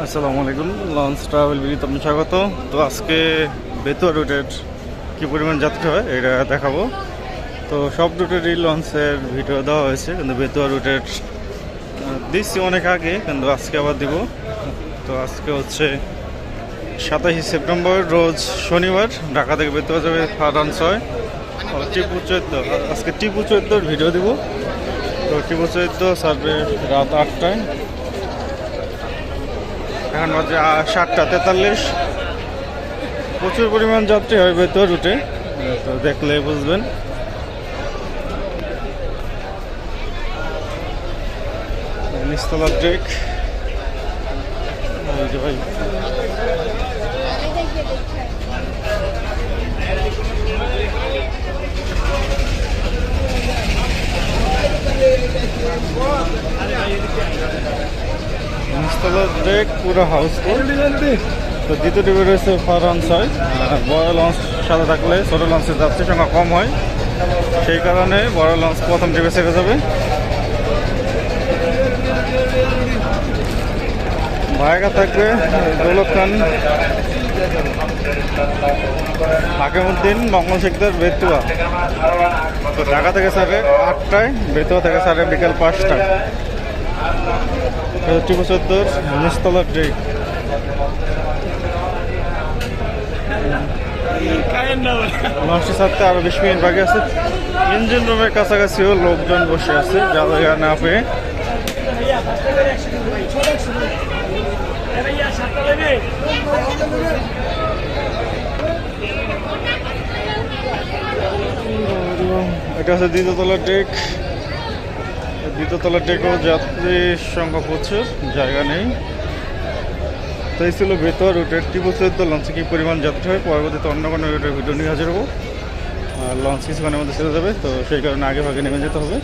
আসসালামু আলাইকুম launch travel বিলিতে আপনি স্বাগত। তো আজকে বেতুয়া রুটের কী পরিমাণ যাত্রী হয়, এটা দেখাবো। তো সব রুটেরই লঞ্চের ভিডিও দেওয়া হয়েছে, কিন্তু বেতুয়া রুটের দিচ্ছি অনেক আগে, কিন্তু আজকে আবার দিব। তো আজকে হচ্ছে সাতাশে সেপ্টেম্বর, রোজ শনিবার, ঢাকা থেকে বেতুয়া যাবে ফারান ছয়। টিপু চৈদ্দ। আজকে টিপু চৈদ্দর ভিডিও দিব। তো টিপু চৈদ্দ সার্ভে রাত আটটায়। এখন বাজে সাতটা তেতাল্লিশ। প্রচুর পরিমাণ যাত্রী হয় ভেতর রুটে তো দেখলে বুঝবেন। ভাই। নিস্তলা ট্রেক পুরো হাউসফুল তো দ্বিতীয় টিভি রয়েছে ফারহান ছয় আর বড় লঞ্চ সাথে থাকলে ছোটো লঞ্চের যাত্রীর সংখ্যা কম হয়। সেই কারণে বড় লঞ্চ প্রথম টিভি ছেড়ে যাবে। ভাইগা থাকবে দৌলত খান। হাকিমুদ্দিন মঙ্গল শেখদার বেতুয়া। তো ঢাকা থেকে সাড়ে আটটায়, বেতুয়া থেকে সাড়ে বিকাল পাঁচটায়। টিপু চোদ্দোর নিচতলা ট্রেক লঞ্চটি ছাড়তে আরও বিশ মিনিট বাকি আছে। ইঞ্জিন রুমের কাছাকাছিও লোকজন বসে আছে জায়গা না পেয়ে। এটা হচ্ছে দ্বিতীয়তলা ডেক। দ্বিতীয়তলা ডেকও যাত্রীর সংখ্যা প্রচুর, জায়গা নেই। তো এই ছিল ভেতর রুটের টিপু চৌদ্দ লঞ্চে কী পরিমাণ যাত্রী হয় পরবর্তীতে অন্য কোনো রুটের ভিডিও নিয়ে হাজির হব। আর লঞ্চ কিছুক্ষণের মধ্যে ছেড়ে যাবে, তো সেই কারণে আগে ভাগে নেমে যেতে হবে।